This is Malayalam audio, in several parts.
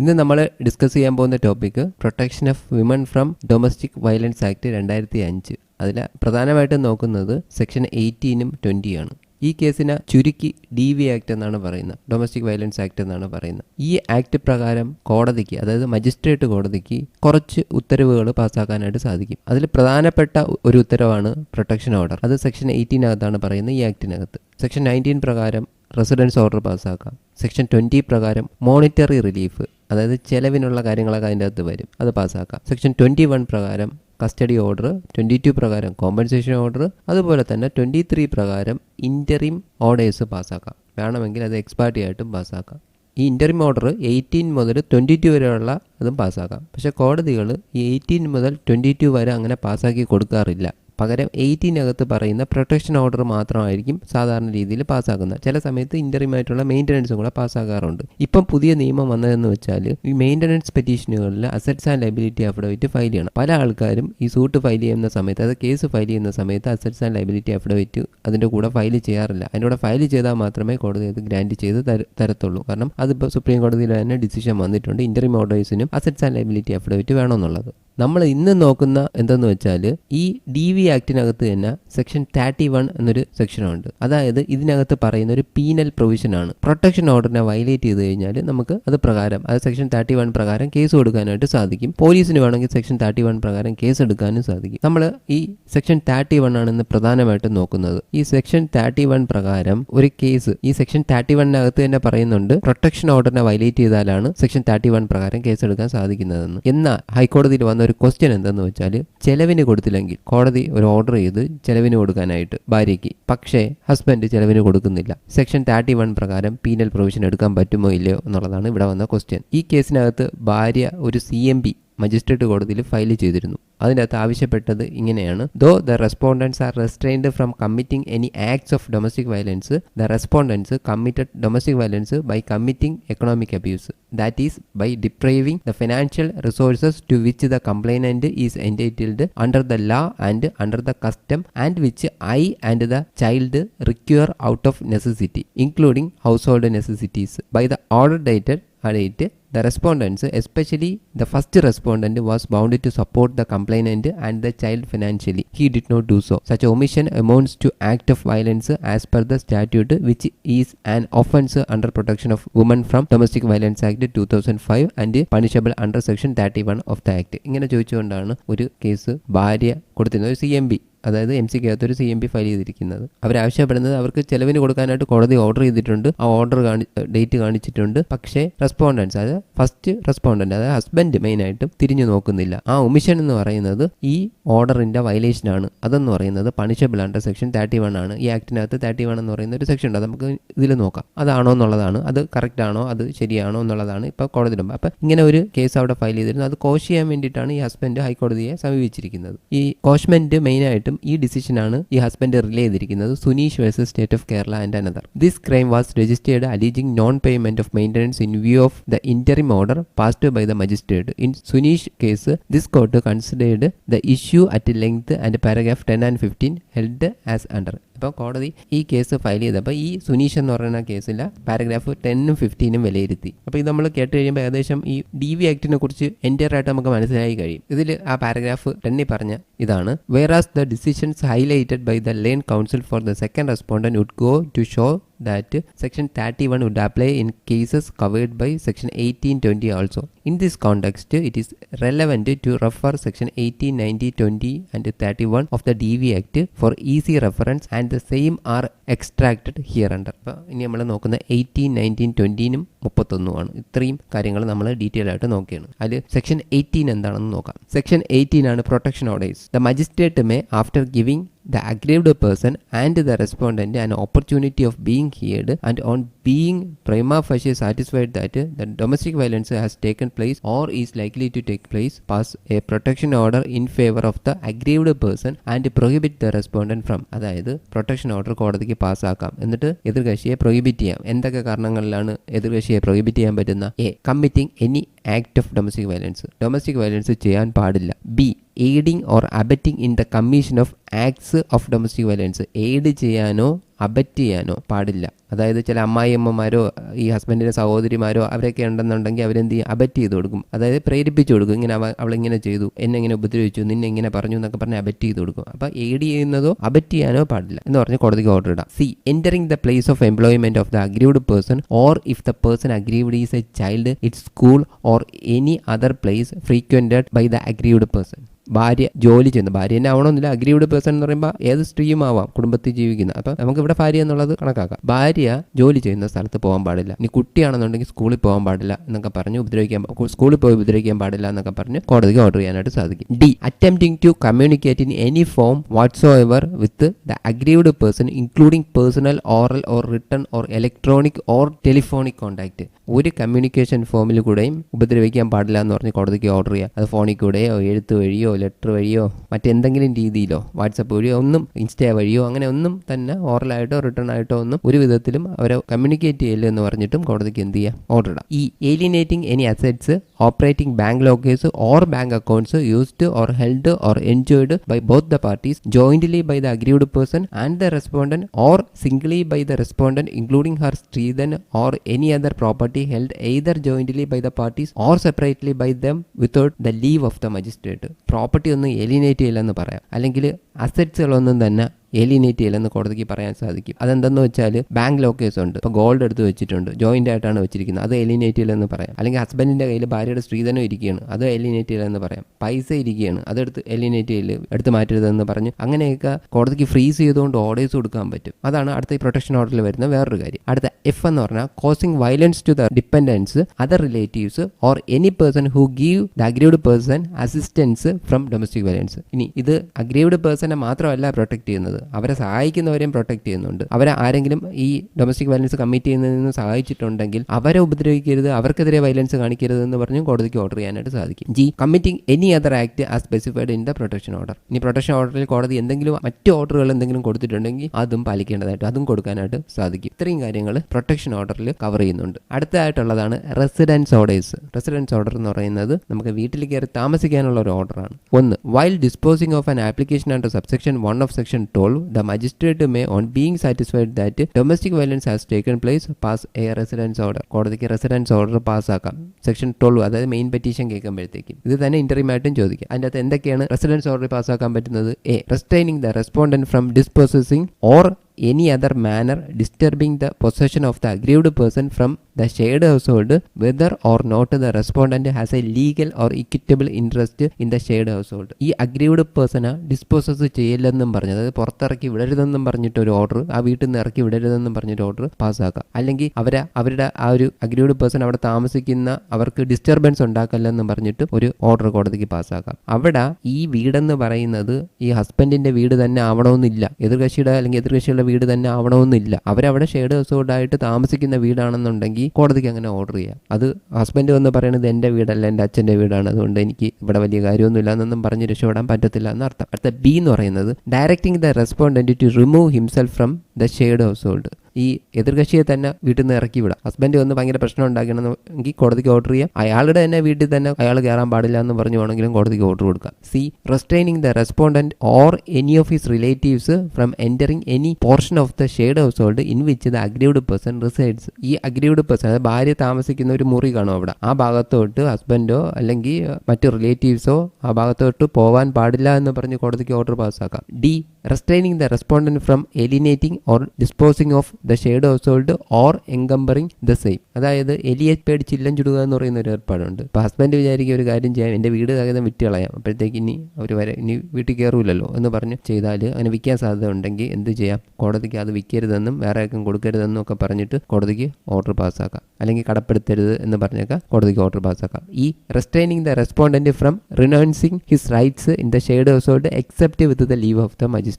ഇന്ന് നമ്മൾ ഡിസ്കസ് ചെയ്യാൻ പോകുന്ന topic protection of women from domestic violence act രണ്ടായിരത്തി അഞ്ച് അതിൽ പ്രധാനമായിട്ടും നോക്കുന്നത് സെക്ഷൻ എയ്റ്റീനും ട്വന്റിയാണ് ഈ കേസിനെ ചുരുക്കി ഡി വി ആക്ട് എന്നാണ് പറയുന്നത്. ഡൊമസ്റ്റിക് വയലൻസ് ആക്ട് എന്നാണ് പറയുന്നത്. ഈ ആക്ട് പ്രകാരം കോടതിക്ക് അതായത് മജിസ്ട്രേറ്റ് കോടതിക്ക് കുറച്ച് ഉത്തരവുകൾ പാസ്സാക്കാനായിട്ട് സാധിക്കും. അതിൽ പ്രധാനപ്പെട്ട ഒരു ഉത്തരവാണ് പ്രൊട്ടക്ഷൻ ഓർഡർ അത് സെക്ഷൻ എയ്റ്റീനകത്താണ് പറയുന്നത് ഈ ആക്ടിനകത്ത് സെക്ഷൻ നയന്റീൻ പ്രകാരം റെസിഡൻസ് ഓർഡർ പാസ്സാക്കാം. സെക്ഷൻ ട്വന്റി പ്രകാരം മോണിറ്ററി റിലീഫ് അതായത് ചെലവിനുള്ള കാര്യങ്ങളൊക്കെ അതിന്റെ അകത്ത് വരും. അത് പാസ്സാക്കാം. സെക്ഷൻ ട്വന്റി വൺ പ്രകാരം കസ്റ്റഡി ഓർഡർ ട്വന്റി ടു പ്രകാരം കോമ്പൻസേഷൻ ഓർഡർ അതുപോലെ തന്നെ ട്വന്റി ത്രീ പ്രകാരം ഇന്ററിം ഓർഡേഴ്സ് പാസ്സാക്കാം. വേണമെങ്കിൽ അത് എക്സ്പാർട്ടി ആയിട്ടും പാസ്സാക്കാം. ഈ ഇന്ററിം ഓർഡർ എയ്റ്റീൻ മുതൽ ട്വന്റി ടു വരെയുള്ള അതും പാസ്സാക്കാം. പക്ഷേ കോടതികൾ ഈ എയ്റ്റീൻ മുതൽ ട്വന്റി ടു വരെ അങ്ങനെ പാസ്സാക്കി കൊടുക്കാറില്ല. പകരം എയ്റ്റീനകത്ത് പറയുന്ന പ്രൊട്ടക്ഷൻ ഓർഡർ മാത്രമായിരിക്കും സാധാരണ രീതിയിൽ പാസ്സാക്കുന്നത് ചില സമയത്ത് ഇന്ററിമായിട്ടുള്ള മെയിന്റനൻസും കൂടെ പാസ്സാക്കാറുണ്ട് ഇപ്പം പുതിയ നിയമം വന്നതെന്ന് വെച്ചാൽ ഈ maintenance പെറ്റീഷനുകളിൽ assets and liability affidavit file ചെയ്യണം. പല ആൾക്കാരും ഈ സൂട്ട് ഫയൽ ചെയ്യുന്ന സമയത്ത് അത് കേസ് ഫയൽ ചെയ്യുന്ന സമയത്ത് അസറ്റ്സ് ആൻഡ് ലൈബിലിറ്റി അഫിഡവിറ്റ് അതിന്റെ കൂടെ ഫയൽ ചെയ്യാറില്ല. അതിന്റെ കൂടെ ഫയൽ ചെയ്താൽ മാത്രമേ കോടതി അത് ഗ്രാൻഡ് ചെയ്ത് തരത്തുള്ളൂ. കാരണം അതിപ്പോൾ സുപ്രീം കോടതിയിൽ തന്നെ ഡിസിഷൻ വന്നിട്ടുണ്ട്. ഇന്ററിം ഓർഡേഴ്സിനും അസറ്റ്സ് ആൻഡ് ലൈബിലിറ്റി അഫിഡവിറ്റ് വേണമെന്നുള്ളത്. നമ്മൾ ഇന്ന് നോക്കുന്ന എന്തെന്ന് വെച്ചാൽ ഈ ഡി വി ആക്ടിനകത്ത് തന്നെ സെക്ഷൻ തേർട്ടി വൺ എന്നൊരു സെക്ഷനുണ്ട് അതായത് ഇതിനകത്ത് പറയുന്ന ഒരു പീനൽ പ്രൊവിഷനാണ് പ്രൊട്ടക്ഷൻ ഓർഡറിനെ വയലേറ്റ് ചെയ്ത് കഴിഞ്ഞാൽ നമുക്ക് അത് പ്രകാരം അത് സെക്ഷൻ തേർട്ടി വൺ പ്രകാരം കേസ് കൊടുക്കാനായിട്ട് സാധിക്കും. പോലീസിന് വേണമെങ്കിൽ സെക്ഷൻ തേർട്ടി വൺ പ്രകാരം കേസ് എടുക്കാനും സാധിക്കും. നമ്മൾ ഈ സെക്ഷൻ തേർട്ടി വൺ ആണ് ഇന്ന് പ്രധാനമായിട്ടും നോക്കുന്നത്. ഈ സെക്ഷൻ തേർട്ടി വൺ പ്രകാരം ഒരു കേസ് ഈ സെക്ഷൻ തേർട്ടി വണ്ണിനകത്ത് തന്നെ പറയുന്നുണ്ട് പ്രൊട്ടക്ഷൻ ഓർഡറിനെ വയലേറ്റ് ചെയ്താലാണ് സെക്ഷൻ തേർട്ടി വൺ പ്രകാരം കേസ് എടുക്കാൻ സാധിക്കുന്നതെന്ന്. എന്നാൽ ഹൈക്കോടതിയിൽ വന്ന ഒരു ക്വസ്റ്റ്യൻ എന്തെന്ന് വെച്ചാൽ ചെലവിന് കൊടുത്തില്ലെങ്കിൽ കോടതി ഒരു ഓർഡർ ചെയ്ത് ചെലവിന് കൊടുക്കാനായിട്ട് ഭാര്യയ്ക്ക്. പക്ഷേ ഹസ്ബൻഡ് ചെലവിന് കൊടുക്കുന്നില്ല. സെക്ഷൻ തേർട്ടി വൺ പ്രകാരം പീനൽ പ്രൊവിഷൻ എടുക്കാൻ പറ്റുമോ ഇല്ലയോ എന്നുള്ളതാണ് ഇവിടെ വന്ന ക്വസ്റ്റ്യൻ ഈ കേസിനകത്ത് ഭാര്യ ഒരു സി എം പി മജിസ്ട്രേറ്റ് കോടതിയിൽ ഫയൽ ചെയ്തിരുന്നു. അതിനകത്ത് ആവശ്യപ്പെട്ടത് ഇങ്ങനെയാണ്. Though the respondents are restrained from committing any acts of domestic violence the respondents committed domestic violence by committing economic abuse that is by depriving the financial resources to which the complainant is entitled under the law and under the custom and which I and the child require out of necessity including household necessities by the order dated date, the respondents, especially the first respondent, was bound to support the complainant and the child financially. He did not do so. Such omission amounts to act of violence as per the statute, which is an offence under protection of women from Domestic Violence Act 2005 and punishable under section 31 of the act. ഇങ്ങനെ ചോദിച്ചുകൊണ്ടാണ് ഒരു കേസ് ഭാര്യ കൊടുത്തിരുന്നത് സി എം അതായത് എം സിക്കകത്ത് ഒരു സി എം പി ഫയൽ ചെയ്തിരിക്കുന്നത്. അവരാവശ്യപ്പെടുന്നത് അവർക്ക് ചെലവിന് കൊടുക്കാനായിട്ട് കോടതി ഓർഡർ ചെയ്തിട്ടുണ്ട്. ആ ഓർഡർ കാണി ഡേറ്റ് കാണിച്ചിട്ടുണ്ട്. പക്ഷേ റെസ്പോണ്ടൻസ് അതായത് ഫസ്റ്റ് റെസ്പോണ്ടന്റ് അതായത് ഹസ്ബൻഡ് മെയിനായിട്ടും തിരിഞ്ഞു നോക്കുന്നില്ല. ആ ഒമിഷൻ എന്ന് പറയുന്നത് ഈ ഓർഡറിന്റെ ആണ്. അതെന്ന് പറയുന്നത് punishable under section thirty one ആണ്. ഈ ആക്ടിനകത്ത് തേർട്ടി വൺ എന്ന് പറയുന്ന ഒരു സെക്ഷൻ ഉണ്ട്. നമുക്ക് ഇതിൽ നോക്കാം. അതാണോ എന്നുള്ളതാണ്. അത് കറക്റ്റ് ആണോ? അത് ശരിയാണോ എന്നുള്ളതാണ് ഇപ്പോൾ കോടതി അപ്പം ഇങ്ങനെ ഒരു കേസ് അവിടെ ഫയൽ ചെയ്തിരുന്നു. അത് കോഷ് ചെയ്യാൻ വേണ്ടിയിട്ടാണ് ഈ ഹസ്ബൻഡ് ഹൈക്കോടതിയെ സമീപിച്ചിരിക്കുന്നത്. ഈ കോഷ്മെന്റ് മെയിനായിട്ടും ഈ ഡിസിഷനാണ് ഈ ഹസ്ബൻഡ് റിലേ ചെയ്തിരിക്കുന്നത്. Suneesh versus state of Kerala and another. This crime was registered alleging non payment of maintenance in view of the interim order passed by the magistrate in Suneesh case this court considered the issue at length and paragraph ten and fifteen held as under ഇപ്പോൾ കോടതി ഈ കേസ് ഫയൽ ചെയ്തപ്പോൾ ഈ സുനീഷ് എന്ന് പറയുന്ന കേസിൽ പാരഗ്രാഫ് ടെന്നും ഫിഫ്റ്റീനും വിലയിരുത്തി. അപ്പോൾ ഇത് നമ്മൾ കേട്ട് കഴിയുമ്പോൾ ഏകദേശം ഈ ഡി വി ആക്ടിനെ കുറിച്ച് എന്റയർ ആയിട്ട് നമുക്ക് മനസ്സിലായി കഴിയും. ഇതിൽ ആ പാരഗ്രാഫ് ടെന്നിൽ പറഞ്ഞ ഇതാണ് whereas the decisions highlighted by the learned counsel for the second respondent would go to show that section 31 would apply in cases covered by section 1820 also in this context it is relevant to refer section 18 90 20 and 31 of the dv act for easy reference and the same are extracted here under അപ്പോൾ ഇനി നമ്മൾ നോക്കുന്ന എയ്റ്റീൻ നയന്റീൻ ട്വന്റീനും മുപ്പത്തൊന്നുമാണ് ഇത്രയും കാര്യങ്ങൾ നമ്മൾ ഡീറ്റെയിൽ ആയിട്ട് നോക്കിയാണ് അതിൽ സെക്ഷൻ എയ്റ്റീൻ എന്താണെന്ന് നോക്കാം സെക്ഷൻ എയ്റ്റീൻ ആണ് protection orders the magistrate may after giving the aggrieved person and the respondent an opportunity of being heard and on being prima facie satisfied that the domestic violence has taken place or is likely to take place pass a protection order in favor of the aggrieved person and prohibit the respondent from അതായത് പ്രൊട്ടക്ഷൻ ഓർഡർ കോടതിക്ക് പാസ്സാക്കാം എന്നിട്ട് എതിർകക്ഷിയെ പ്രൊഹിബിറ്റ് ചെയ്യാം എന്തൊക്കെ കാരണങ്ങളിലാണ് എതിർകക്ഷിയെ പ്രൊഹിബിറ്റ് ചെയ്യാൻ പറ്റുന്ന A committing any act of domestic violence domestic violence ചെയ്യാൻ പാടില്ല B aiding or abetting in the commission of acts of domestic violence aid ചെയ്യാനോ അബറ്റ് ചെയ്യാനോ പാടില്ല. അതായത് ചില അമ്മായിയമ്മമാരോ ഈ ഹസ്ബൻഡിന്റെ സഹോദരിമാരോ അവരൊക്കെ ഉണ്ടെന്നുണ്ടെങ്കിൽ അവരെന്ത് ചെയ്യും? അബറ്റ് ചെയ്ത് കൊടുക്കും. അതായത് പ്രേരിപ്പിച്ചു കൊടുക്കും. ഇങ്ങനെ അവൾ ഇങ്ങനെ ചെയ്തു എന്നെ ഇങ്ങനെ ഉപദ്രവിച്ചു നിന്നെ ഇങ്ങനെ പറഞ്ഞു എന്നൊക്കെ പറഞ്ഞ് അബറ്റ് ചെയ്ത് കൊടുക്കും. അപ്പോൾ എയ്ഡ് ചെയ്യുന്നതോ അബറ്റ് ചെയ്യാനോ പാടില്ല എന്ന് പറഞ്ഞ് കോടതിക്ക് ഓർഡർ ഇടാം. C entering the place of employment of the aggrieved person or if the person aggrieved is a child it school or any other place frequented by the aggrieved person ഭാര്യ ജോലി ചെയ്യുന്ന ഭാര്യ തന്നെ ആവണമെന്നില്ല അഗ്രീവ്ഡ് പേഴ്സൺ എന്ന് പറയുമ്പോൾ ഏത് സ്ത്രീയും ആവാം കുടുംബത്തിൽ ജീവിക്കുന്ന. അപ്പം നമുക്ക് ഇവിടെ ഭാര്യ എന്നുള്ളത് കണക്കാക്കാം. ഭാര്യ ജോലി ചെയ്യുന്ന സ്ഥലത്ത് പോകാൻ പാടില്ല. ഇനി കുട്ടിയാണെന്നുണ്ടെങ്കിൽ സ്കൂളിൽ പോകാൻ പാടില്ല എന്നൊക്കെ പറഞ്ഞ് ഉപദ്രവിക്കാൻ സ്കൂളിൽ പോയി ഉപദ്രവിക്കാൻ പാടില്ല എന്നൊക്കെ പറഞ്ഞ് കോടതിക്ക് ഓർഡർ ചെയ്യാനായിട്ട് സാധിക്കും. D attempting to communicate in any form whatsoever with the aggrieved person including personal oral or written or electronic or telephonic contact ഒരു കമ്മ്യൂണിക്കേഷൻ ഫോമിൽ കൂടെയും ഉപദ്രവിക്കാൻ പാടില്ല എന്ന് പറഞ്ഞ് കോടതിക്ക് ഓർഡർ ചെയ്യുക അത് ഫോണിൽ കൂടെയോ എഴുത്ത് വഴിയോ ലെറ്റർ വഴിയോ മറ്റെന്തെങ്കിലും രീതിയിലോ വാട്സപ്പ് വഴിയോ ഒന്നും ഇൻസ്റ്റാ വഴിയോ അങ്ങനെ ഒന്നും തന്നെ ഓറലായിട്ടോ റിട്ടേൺ ആയിട്ടോ ഒന്നും ഒരു വിധത്തിലും അവരെ കമ്മ്യൂണിക്കേറ്റ് ചെയ്യില്ല എന്ന് പറഞ്ഞിട്ടും കോടതിക്ക് എന്ത് ചെയ്യാം? ഓർഡർ ഇടാം. E alienating any assets operating bank lockers or bank accounts used or held or enjoyed by both the parties jointly by the aggrieved person and the respondent or singly by the respondent including her stridhan or any other property held either jointly by the parties or separately by them without the leave of the magistrate property ഒന്നും എലിനേറ്റ് ചെയ്യില്ലെന്ന് പറയാം. അല്ലെങ്കിൽ അസറ്റ്സുകളൊന്നും തന്നെ ഏലിനേറ്റ് ചെയ്യില്ലെന്ന് കോടതിക്ക് പറയാൻ സാധിക്കും. അതെന്തെന്ന് വെച്ചാൽ ബാങ്ക് ലോക്കേഴ്സ് ഉണ്ട്. ഇപ്പോൾ ഗോൾഡ് എടുത്ത് വെച്ചിട്ടുണ്ട്. ജോയിന്റ് ആയിട്ടാണ് വെച്ചിരിക്കുന്നത്. അത് എലിനേറ്റ് ചെയ്യില്ലെന്ന് പറയാം. അല്ലെങ്കിൽ ഹസ്ബൻഡിന്റെ കയ്യിൽ ഭാര്യയുടെ സ്ത്രീധനം ഇരിക്കുകയാണ്. അത് എലിനേറ്റ് ചെയ്യില്ലെന്ന് പറയാം. പൈസ ഇരിക്കുകയാണ്. അതെടുത്ത് എലിനേറ്റ് ചെയ്യില്ല എടുത്ത് മാറ്റരുതെന്ന് പറഞ്ഞ് അങ്ങനെയൊക്കെ കോടതിക്ക് ഫ്രീസ് ചെയ്തുകൊണ്ട് ഓർഡേഴ്സ് കൊടുക്കാൻ പറ്റും. അതാണ് അടുത്ത ഈ പ്രൊട്ടക്ഷൻ ഓർഡറിൽ വരുന്ന വേറൊരു കാര്യം. അടുത്ത എഫ് എന്ന് പറഞ്ഞാൽ causing violence to the dependants other relatives or any person who give the aggrieved person assistance from domestic violence ഇനി ഇത് അഗ്രീവ്ഡ് പേഴ്സണെ മാത്രമല്ല പ്രൊട്ടക്ട് ചെയ്യുന്നത്. അവരെ സഹായിക്കുന്നവരെയും പ്രൊട്ടക്ട് ചെയ്യുന്നുണ്ട്. അവരെ ആരെങ്കിലും ഈ ഡൊമസ്റ്റിക് വയലൻസ് കമ്മിറ്റ് ചെയ്യുന്നതിൽ നിന്ന് സഹായിച്ചിട്ടുണ്ടെങ്കിൽ അവരെ ഉപദ്രവിക്കരുത് അവർക്കെതിരെ വയലൻസ് കാണിക്കരുത് എന്ന് പറഞ്ഞും കോടതിക്ക് ഓർഡർ ചെയ്യാനായിട്ട് സാധിക്കും. G committing any other act as specified in the protection order ഇനി പ്രൊട്ടക്ഷൻ ഓർഡറിൽ കോടതി എന്തെങ്കിലും മറ്റു ഓർഡറുകൾ എന്തെങ്കിലും കൊടുത്തിട്ടുണ്ടെങ്കിൽ അതും പാലിക്കേണ്ടതായിട്ട് അതും കൊടുക്കാനായിട്ട് സാധിക്കും. ഇത്രയും കാര്യങ്ങൾ പ്രൊട്ടക്ഷൻ ഓർഡറിൽ കവർ ചെയ്യുന്നുണ്ട്. അടുത്തതായിട്ടുള്ളതാണ് റെസിഡൻസ് ഓർഡേഴ്സ് റെസിഡൻസ് ഓർഡർ എന്ന് പറയുന്നത് നമുക്ക് വീട്ടിൽ കയറി താമസിക്കാനുള്ള ഒരു ഓർഡറാണ് ഒന്ന് while disposing of an application and subsection one of section twelve the magistrate may on being satisfied that domestic violence has taken place pass a residence order കോടതിക്ക് റെസിഡൻസ് ഓർഡർ പാസ്സാക്കാം സെക്ഷൻ ട്വൽവ് അതായത് മെയിൻ പെറ്റീഷൻ കേൾക്കുമ്പോഴത്തേക്കും. ഇത് തന്നെ ഇന്റർവ്യൂ ആയിട്ടും ചോദിക്കാം. അതിന്റെ അകത്ത് എന്തൊക്കെയാണ് റെസിഡൻസ് ഓർഡർ പാസ്സാക്കാൻ പറ്റുന്നത്? A restraining the respondent from disposing or any other manner disturbing the possession of the aggrieved person from the shared household whether or not the respondent has a legal or equitable interest in the shared household. ഈ അഗ്രീവ്ഡ് പേഴ്സണെ ഡിസ്പോസസ് ചെയ്യില്ലെന്നും പറഞ്ഞ് അതായത് പുറത്തിറക്കി വിടരുതെന്നും പറഞ്ഞിട്ട് ഒരു ഓർഡർ ആ വീട്ടിൽ നിന്ന് ഇറക്കി വിടരുതെന്നും പറഞ്ഞിട്ട് ഓർഡർ പാസ്സാക്കാം അല്ലെങ്കിൽ അവരെ അവരുടെ ആ ഒരു അഗ്രീവ്ഡ് പേഴ്സൺ അവിടെ താമസിക്കുന്ന അവർക്ക് ഡിസ്റ്റർബൻസ് ഉണ്ടാക്കല്ലെന്നും പറഞ്ഞിട്ട് ഒരു ഓർഡർ കോടതിക്ക് പാസ്സാക്കാം അവിടെ ഈ വീടെന്ന് പറയുന്നത് ഈ ഹസ്ബൻഡിന്റെ വീട് തന്നെ ആവണമെന്നില്ല. എതിർകക്ഷിയുടെ അല്ലെങ്കിൽ എതിർകക്ഷിയുടെ വീട് തന്നെ ആവണമെന്നില്ല. അവരവിടെ ഷെയ്ഡ് ഹൗസോൾഡായിട്ട് താമസിക്കുന്ന വീടാണെന്നുണ്ടെങ്കിൽ കോടതിക്ക് അങ്ങനെ ഓർഡർ ചെയ്യാം. അത് ഹസ്ബൻഡ് വന്ന് പറയുന്നത് എന്റെ വീടല്ല എന്റെ അച്ഛന്റെ വീടാണ്. അതുകൊണ്ട് എനിക്ക് ഇവിടെ വലിയ കാര്യമൊന്നുമില്ല എന്നൊന്നും പറഞ്ഞ് രക്ഷപ്പെടാൻ പറ്റത്തില്ല എന്നർത്ഥം. അടുത്ത ബി എന്ന് പറയുന്നത് directing the respondent to remove himself from the shared household ഈ എതിർകക്ഷിയെ തന്നെ വീട്ടിൽ നിന്ന് ഇറക്കി വിടാം. ഹസ്ബൻഡ് വന്ന് ഭയങ്കര പ്രശ്നം ഉണ്ടാക്കണമെങ്കിൽ കോടതിക്ക് ഓർഡർ ചെയ്യാം. അയാളുടെ തന്നെ വീട്ടിൽ തന്നെ അയാൾ കയറാൻ പാടില്ല എന്ന് പറഞ്ഞു വേണമെങ്കിലും കോടതിക്ക് ഓർഡർ കൊടുക്കാം. C restraining the respondent or any of his relatives from entering any portion of the shared household in which the aggrieved person resides ഈ അഗ്രീവ്ഡ് പേഴ്സൺ അതായത് ഭാര്യ താമസിക്കുന്ന ഒരു മുറി കാണും അവിടെ. ആ ഭാഗത്തോട്ട് ഹസ്ബൻഡോ അല്ലെങ്കിൽ മറ്റു റിലേറ്റീവ്സോ ആ ഭാഗത്തോട്ട് പോവാൻ പാടില്ല എന്ന് പറഞ്ഞ് കോടതിക്ക് order പാസ്സാക്കാം D restraining the respondent from alienating or disposing of the shared household or encumbering the same അതായത് എലിയെ പേടിച്ച് ഇല്ലം ചുടുക എന്ന് പറയുന്ന ഒരു ഏർപ്പാടുണ്ട്. അപ്പോൾ ഹസ്ബൻഡ് വിചാരിക്കുക ഒരു കാര്യം ചെയ്യാം എന്റെ വീട് കാര്യം വിറ്റ് കളയാം. അപ്പോഴത്തേക്ക് ഇനി അവർ വരെ ഇനി വീട്ടിൽ കയറൂലല്ലോ എന്ന് പറഞ്ഞ് ചെയ്താൽ അങ്ങനെ വിൽക്കാൻ സാധ്യത ഉണ്ടെങ്കിൽ എന്ത് ചെയ്യാം? കോടതിക്ക് അത് വിൽക്കരുതെന്നും വേറെ ആർക്കും കൊടുക്കരുതെന്നും ഒക്കെ പറഞ്ഞിട്ട് കോടതിക്ക് ഓർഡർ പാസ്സാക്കാം അല്ലെങ്കിൽ കടപ്പെടുത്തരുത് എന്ന് പറഞ്ഞേക്കാം കോടതിക്ക് order പാസ്സാക്കാം E restraining the respondent from renouncing his rights in the shared household except with the leave of the magistrate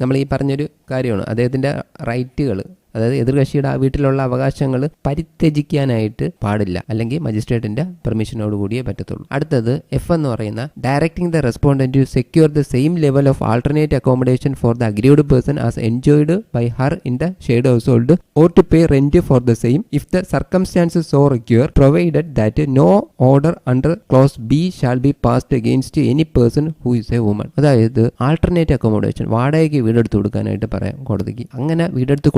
നമ്മൾ ഈ പറഞ്ഞൊരു കാര്യമാണ്. അദ്ദേഹത്തിന്റെ റൈറ്റുകൾ അതായത് എതിർകക്ഷിയുടെ ആ വീട്ടിലുള്ള അവകാശങ്ങൾ പരിത്യജിക്കാനായിട്ട് പാടില്ല. അല്ലെങ്കിൽ മജിസ്ട്രേറ്റിന്റെ പെർമിഷനോട് കൂടിയേ പറ്റത്തുള്ളൂ. അടുത്തത് എഫ് എന്ന് പറയുന്ന directing the respondent to secure the same level of alternate accommodation for the aggrieved person as enjoyed by her in the shared household or to pay rent for the same if the circumstances so require provided that no order under clause B shall be passed against any person who is a woman അതായത് ആൾട്ടർനേറ്റ് അക്കോമഡേഷൻ വാടകയ്ക്ക് വീടെടുത്ത് കൊടുക്കാനായിട്ട് പറയാം കോടതിക്ക്. അങ്ങനെ വീടെടുത്ത്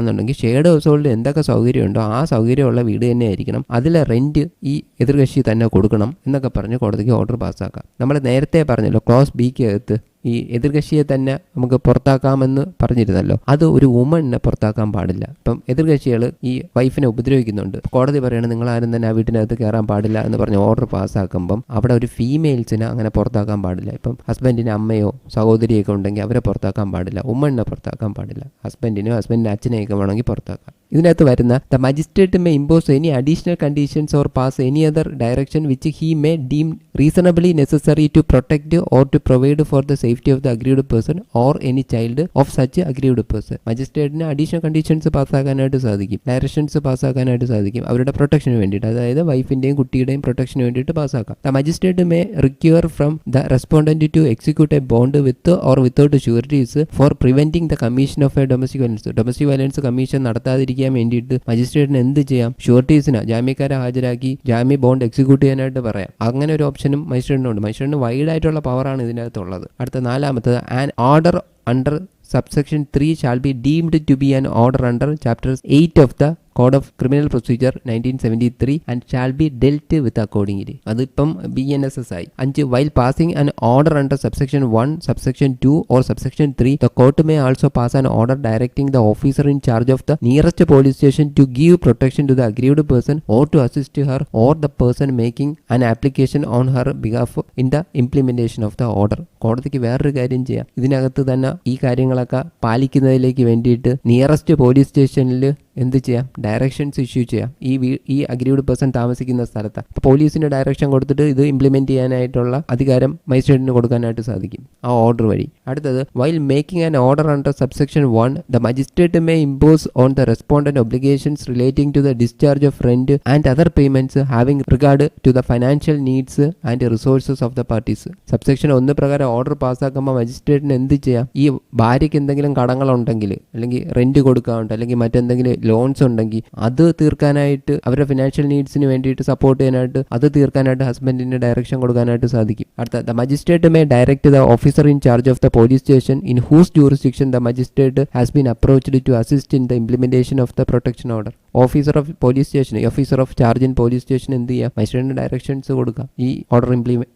കൊടുക്കുകയാണെന്നുണ്ടെങ്കിൽ ഷെയർഡ് ഹൗസ് ഹോൾഡിൽ എന്തൊക്കെ സൗകര്യമുണ്ടോ ആ സൗകര്യമുള്ള വീട് തന്നെ ആയിരിക്കണം അതിലെ റെന്റ് ഈ എതിർകക്ഷി തന്നെ കൊടുക്കണം എന്നൊക്കെ പറഞ്ഞ് കോടതിക്ക് ഓർഡർ പാസ്സാക്കാം നമ്മൾ നേരത്തെ പറഞ്ഞല്ലോ ക്ലോസ് ബിക്ക് അകത്ത് ഈ എതിർകക്ഷിയെ തന്നെ നമുക്ക് പുറത്താക്കാമെന്ന് പറഞ്ഞിരുന്നല്ലോ. അത് ഒരു വുമണിനെ പുറത്താക്കാൻ പാടില്ല. ഇപ്പം എതിർകക്ഷികൾ ഈ വൈഫിനെ ഉപദ്രവിക്കുന്നുണ്ട്. കോടതി പറയണത് നിങ്ങൾ ആരും തന്നെ ആ വീട്ടിനകത്ത് കയറാൻ പാടില്ല എന്ന് പറഞ്ഞ് ഓർഡർ പാസ്സാക്കുമ്പം അവിടെ ഒരു ഫീമെയിൽസിനെ അങ്ങനെ പുറത്താക്കാൻ പാടില്ല. ഇപ്പം ഹസ്ബൻഡിന് അമ്മയോ സഹോദരിയൊക്കെ ഉണ്ടെങ്കിൽ അവരെ പുറത്താക്കാൻ പാടില്ല. ഉമ്മണിനെ പുറത്താക്കാൻ പാടില്ല. ഹസ്ബൻഡിനോ ഹസ്ബൻഡിന്റെ അച്ഛനെയൊക്കെ വേണമെങ്കിൽ പുറത്താക്കാം. ഇതിനകത്ത് വരുന്ന the magistrate may impose any additional conditions or pass any other direction which he may deem reasonably necessary to protect or to provide for the safety of the aggrieved person or any child of such aggrieved person മജിസ്ട്രേറ്റിന് additional conditions പാസ്സാക്കാനായിട്ട് സാധിക്കും. ഡയറക്ഷൻസ് പാസ്സാക്കാനായിട്ട് സാധിക്കും. അവരുടെ പ്രൊട്ടക്ഷന് വേണ്ടിയിട്ട്. അതായത് വൈഫിന്റെയും കുട്ടിയുടെയും പ്രൊട്ടക്ഷന് വേണ്ടിയിട്ട് പാസ്സാക്കാം the magistrate may require from the respondent to execute a bond with or without sureties for preventing the commission of a domestic violence domestic violence commission നടത്താതിരിക്കാൻ വേണ്ടിയിട്ട് മജിസ്ട്രേറ്റിന് എന്ത് ചെയ്യാം? ഷുവറിറ്റീസിന് ജാമ്യക്കാരെ ഹാജരാക്കി ജാമ്യ ബോണ്ട് എക്സിക്യൂട്ട് ചെയ്യാനായിട്ട് പറയാം. അങ്ങനെ ഒരു ഓപ്ഷനും മജിസ്ട്രേറ്റിനുണ്ട് മജിസ്ട്രേറ്റിന് വൈഡ് ആയിട്ടുള്ള പവറാണ് ഇതിനകത്തുള്ളത്. അടുത്ത നാലാമത്തത് an order under subsection 3 shall be deemed to be an order under chapter 8 of the code of criminal procedure nineteen seventy three and shall be dealt with accordingly അതിപ്പം ബി എൻ എസ് എസ് ആയി. അഞ്ച് while passing an order under subsection one subsection two or subsection three the court may also pass an order directing the officer in charge of the nearest police station to give protection to the aggrieved person or to assist her or the person making an application on her behalf in the implementation of the order കോടതിക്ക് വേറൊരു കാര്യം ചെയ്യാം. ഇതിനകത്ത് തന്നെ ഈ കാര്യങ്ങളൊക്കെ പാലിക്കുന്നതിലേക്ക് വേണ്ടിയിട്ട് നിയറസ്റ്റ് പോലീസ് സ്റ്റേഷനിൽ എന്ത് ചെയ്യാം? ഡയറക്ഷൻസ് ഇഷ്യൂ ചെയ്യാം. ഈ ഈ അഗ്രീഡ് പേഴ്സൺ താമസിക്കുന്ന സ്ഥലത്ത്. അപ്പോൾ പോലീസിന് ഡയറക്ഷൻ കൊടുത്തിട്ട് ഇത് ഇംപ്ലിമെന്റ് ചെയ്യാനായിട്ടുള്ള അധികാരം മജിസ്ട്രേറ്റിന് കൊടുക്കാനായിട്ട് സാധിക്കും. ആ ഓർഡർ വഴി. അടുത്തത് while making an order under subsection one the magistrate may impose on the respondent obligations relating to the discharge of rent and other payments having regard to the financial needs and resources of the parties subsection ഒന്ന് പ്രകാരം ഓർഡർ പാസ്സാക്കുമ്പോൾ മജിസ്ട്രേറ്റിന് എന്ത് ചെയ്യാം? ഈ ഭാര്യയ്ക്ക് എന്തെങ്കിലും കടങ്ങളുണ്ടെങ്കിൽ അല്ലെങ്കിൽ റെന്റ് കൊടുക്കാറുണ്ട് അല്ലെങ്കിൽ മറ്റെന്തെങ്കിലും ലോൺസ് ഉണ്ടെങ്കിൽ അത് തീർക്കാനായിട്ട് അവരുടെ ഫിനാൻഷ്യൽ നീഡ്സിന് വേണ്ടിയിട്ട് സപ്പോർട്ട് ചെയ്യാനായിട്ട് അത് തീർക്കാനായിട്ട് ഹസ്ബൻഡിന് ഡയറക്ഷൻ കൊടുക്കാനായിട്ട് സാധിക്കും. അടുത്ത the magistrate may direct the officer in charge of the police station in whose jurisdiction the magistrate has been approached to assist in the implementation of the protection order officer of police station officer of charge in police station എന്ത് ചെയ്യുക മജിസ്ട്രേറ്റിന് ഡയറക്ഷൻസ് കൊടുക്കുക ഈ ഓർഡർ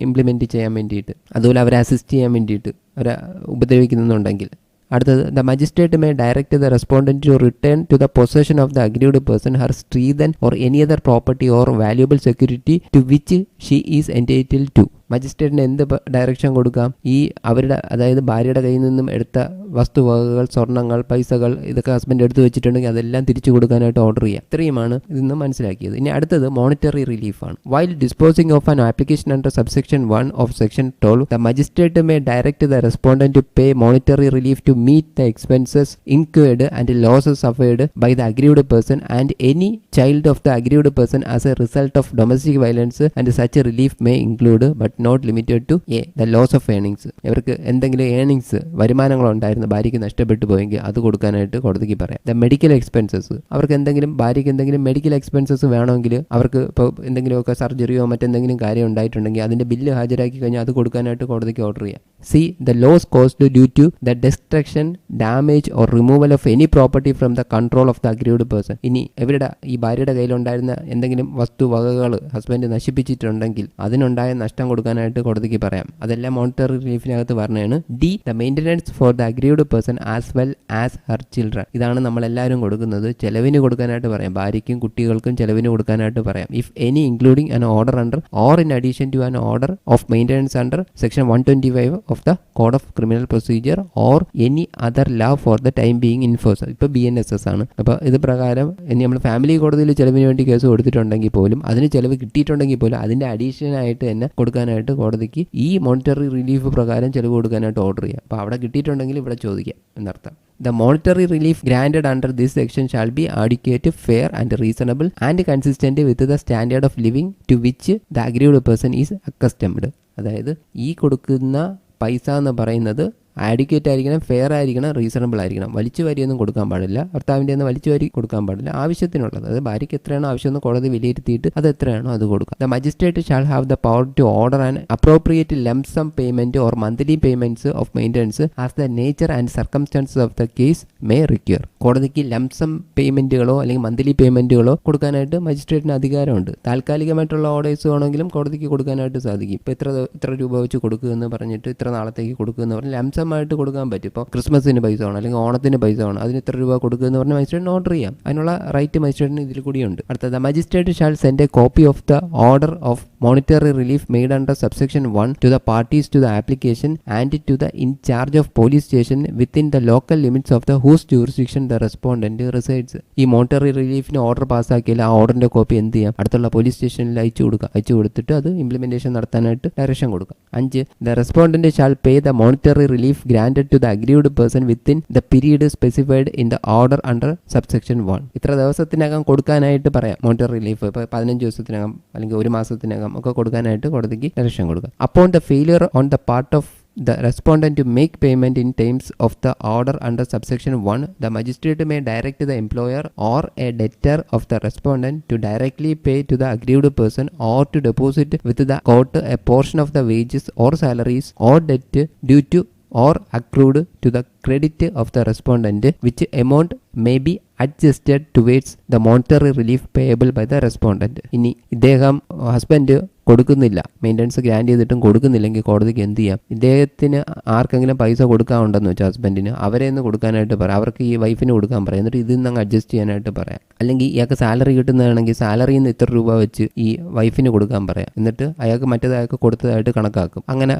ഇംപ്ലിമെന്റ് ചെയ്യാൻ വേണ്ടിയിട്ട്. അതുപോലെ അവരെ അസിസ്റ്റ് ചെയ്യാൻ വേണ്ടിയിട്ട് അവരെ ഉപദ്രവിക്കുന്നുണ്ടെങ്കിൽ. അടുത്തത് the magistrate may direct the respondent to return to the possession of the aggrieved person her stridhan or any other property or valuable security to which she is entitle to മജിസ്ട്രേറ്റിന് എന്ത് ഡയറക്ഷൻ കൊടുക്കാം? ഈ അവരുടെ അതായത് ഭാര്യയുടെ കയ്യിൽ നിന്നും എടുത്ത വസ്തുവകകൾ സ്വർണങ്ങൾ പൈസകൾ ഇതൊക്കെ ഹസ്ബൻഡ് എടുത്തു വെച്ചിട്ടുണ്ടെങ്കിൽ അതെല്ലാം തിരിച്ചു കൊടുക്കാനായിട്ട് ഓർഡർ ചെയ്യാം. ഇത്രയുമാണ് ഇതിന്ന് മനസ്സിലാക്കിയത്. ഇനി അടുത്തത് monetary റിലീഫാണ് while disposing of an application under subsection one of section twelve the magistrate may direct the respondent to pay monetary relief to meet the expenses incurred and losses suffered by the aggrieved person and any child of the aggrieved person as a result of domestic violence and such relief may include but not limited to A the loss of earnings ഇവർക്ക് എന്തെങ്കിലും ഏണിങ്സ് വരുമാനങ്ങളുണ്ടായിരുന്നു ഭാര്യയ്ക്ക് നഷ്ടപ്പെട്ടു പോയെങ്കിൽ അത് കൊടുക്കാനായിട്ട് കോടതിക്ക് പറയാം. ദ മെഡിക്കൽ എക്സ്പെൻസസ് അവർക്ക് എന്തെങ്കിലും ഭാര്യയ്ക്ക് എന്തെങ്കിലും മെഡിക്കൽ എക്സ്പെൻസസ് വേണമെങ്കിൽ അവർക്ക് ഇപ്പോൾ എന്തെങ്കിലുമൊക്കെ സർജറിയോ മറ്റെന്തെങ്കിലും കാര്യം ഉണ്ടായിട്ടുണ്ടെങ്കിൽ അതിന്റെ ബില്ല് ഹാജരാക്കി കഴിഞ്ഞാൽ അത് കൊടുക്കാനായിട്ട് കോടതിക്ക് ഓർഡർ ചെയ്യാം. C the loss caused due to the destruction damage or removal of any property from the control of the aggrieved person ഇനി എവരുടെ ഈ ഭാര്യയുടെ കയ്യിലുണ്ടായിരുന്ന എന്തെങ്കിലും വസ്തുവകകൾ ഹസ്ബൻഡ് നശിപ്പിച്ചിട്ടുണ്ടെങ്കിൽ അതിനുണ്ടായ നഷ്ടം കൊടുക്കാനായിട്ട് കോടതിക്ക് പറയാം. അതെല്ലാം മോണിറ്ററി റിലീഫിനകത്ത് പറഞ്ഞാണ് D the maintenance for the aggrieved person as well as her children ഇതാണ് നമ്മൾ എല്ലാവരും കൊടുക്കുന്നത്. ചെലവിന് കൊടുക്കാനായിട്ട് പറയാം. ഭാര്യയ്ക്കും കുട്ടികൾക്കും ചെലവിന് കൊടുക്കാനായിട്ട് പറയാം. If any including an order under or in addition to an order of maintenance under section one twenty five of the code of criminal procedure or any other law for the time being in force ഇപ്പോൾ ബി എൻ എസ് എസ് ആണ്. അപ്പോൾ ഇത് പ്രകാരം ഇനി നമ്മൾ ഫാമിലി കോടതിയിൽ ചിലവിന് വേണ്ടി കേസ് കൊടുത്തിട്ടുണ്ടെങ്കിൽ പോലും അതിന് ചിലവ് കിട്ടിയിട്ടുണ്ടെങ്കിൽ പോലും അതിന്റെ അഡീഷണൽ ആയിട്ട് തന്നെ കൊടുക്കാനായിട്ട് കോടതിക്ക് ഈ മോണിറ്ററി റിലീഫ് പ്രകാരം ചിലവ് കൊടുക്കാനായിട്ട് ഓർഡർ ചെയ്യാം. അപ്പോൾ അവിടെ കിട്ടിയിട്ടുണ്ടെങ്കിൽ ഇവിടെ ചോദിക്കാം എന്നർത്ഥം. The monetary relief grant under this section shall be adequate fair and reasonable and consistent with the standard of living to which the aggrieved person is accustomed അതായത് ഈ കൊടുക്കുന്ന പൈസ എന്ന് പറയുന്നത് ആഡിക്വേറ്റ് ആയിരിക്കണം ഫെയർ ആയിരിക്കണം റീസണബിൾ ആയിരിക്കണം. വലിച്ചു വരിയൊന്നും കൊടുക്കാൻ പാടില്ല. ഭർത്താവിന്റെ നിന്ന് വലിച്ചു വരി കൊടുക്കാൻ പാടില്ല. ആവശ്യത്തിനുള്ളത് അത് ഭാര്യയ്ക്ക് എത്രയാണോ ആവശ്യമെന്ന് കോടതി വിലയിരുത്തിയിട്ട് അത് എത്രയാണോ അത് കൊടുക്കുക. The magistrate shall have the power to order and appropriate lump sum payment or monthly payments of maintenance as the nature and circumstances of the case may require കോടതിക്ക് ലംസം പേയ്മെന്റുകളോ അല്ലെങ്കിൽ മന്ത്ലി പേയ്മെന്റുകളോ കൊടുക്കാനായിട്ട് മജിസ്ട്രേറ്റിന് അധികാരമുണ്ട്. താൽക്കാലികമായിട്ടുള്ള ഓർഡേഴ്സ് വേണമെങ്കിലും കോടതിക്ക് കൊടുക്കാനായിട്ട് സാധിക്കും. ഇപ്പോൾ ഇത്ര ഇത്ര രൂപ വെച്ച് കൊടുക്കുക എന്ന് പറഞ്ഞിട്ട് ഇത്ര നാളത്തേക്ക് കൊടുക്കുക എന്ന് പറഞ്ഞാൽ ലംസമായിട്ട് കൊടുക്കാൻ പറ്റും. ഇപ്പോൾ ക്രിസ്മസിന് പൈസ വേണം അല്ലെങ്കിൽ ഓണത്തിന് പൈസ വേണം അതിന് ഇത്ര രൂപ കൊടുക്കുക എന്ന് പറഞ്ഞാൽ മജിസ്ട്രേറ്റിന് ഓർഡർ ചെയ്യാം. അതിനുള്ള റൈറ്റ് മജിസ്ട്രേറ്റിന് ഇതിൽ കൂടിയുണ്ട്. അടുത്തത് magistrate shall send a copy of the order of monetary relief made under subsection one to the parties to the application and to the in charge of police station within the local limits of the whose jurisdiction the respondent resides ഈ മോണിറ്ററി റിലീഫിന് ഓർഡർ പാസ്സാക്കിയാൽ ആ ഓർഡറിന്റെ കോപ്പി എന്ത് ചെയ്യാം? അടുത്തുള്ള പോലീസ് സ്റ്റേഷനിൽ അയച്ചു കൊടുക്കുക അയച്ചു കൊടുത്തിട്ട് അത് ഇംപ്ലിമെന്റേഷൻ നടത്താനായിട്ട് ഡയറക്ഷൻ കൊടുക്കുക അഞ്ച് the respondent shall pay the monetary relief grant to the aggrieved person within the period specified in the order under subsection one ഇത്ര ദിവസത്തിനകം കൊടുക്കാനായിട്ട് പറയാം. മോണിറ്ററി റിലീഫ് ഇപ്പോൾ പതിനഞ്ച് ദിവസത്തിനകം അല്ലെങ്കിൽ ഒരു മാസത്തിനകം ചെയ്യാം ഒക്കെ കൊടുക്കാനായിട്ട് കോടതിക്ക് ഡയറക്ഷൻ കൊടുക്കുക. അപ്പോൾ the failure on the part of the respondent to make payment in terms of the order under subsection one the magistrate may direct the employer or a debtor of the respondent to directly pay to the aggrieved person or to deposit with the court a portion of the wages or salaries or debt due to or accrued to the credit of the respondent which amount may be adjusted towards the monetary relief payable by the respondent ഇനി ഇദ്ദേഹം ഹസ്ബൻഡ് കൊടുക്കുന്നില്ല. മെയിന്റനൻസ് ഗ്രാൻഡ് ചെയ്തിട്ടും കൊടുക്കുന്നില്ലെങ്കിൽ കോടതിക്ക് എന്ത് ചെയ്യാം? ഇദ്ദേഹത്തിന് ആർക്കെങ്കിലും പൈസ കൊടുക്കാനുണ്ടെന്ന് വെച്ചാൽ ഹസ്ബൻഡിന് അവരെ ഒന്ന് കൊടുക്കാനായിട്ട് പറയാം. അവർക്ക് ഈ വൈഫിന് കൊടുക്കാൻ പറയാം. എന്നിട്ട് ഇതിൽ നിന്ന് അഡ്ജസ്റ്റ് ചെയ്യാനായിട്ട് പറയാം. അല്ലെങ്കിൽ ഇയാൾക്ക് സാലറി കിട്ടുന്നതാണെങ്കിൽ സാലറിയിൽ നിന്ന് ഇത്ര രൂപ വെച്ച് ഈ വൈഫിന് കൊടുക്കാൻ പറയാം. എന്നിട്ട് അയാൾക്ക് മറ്റേത് അയാൾക്ക് കൊടുത്തതായിട്ട് കണക്കാക്കും. അങ്ങനെ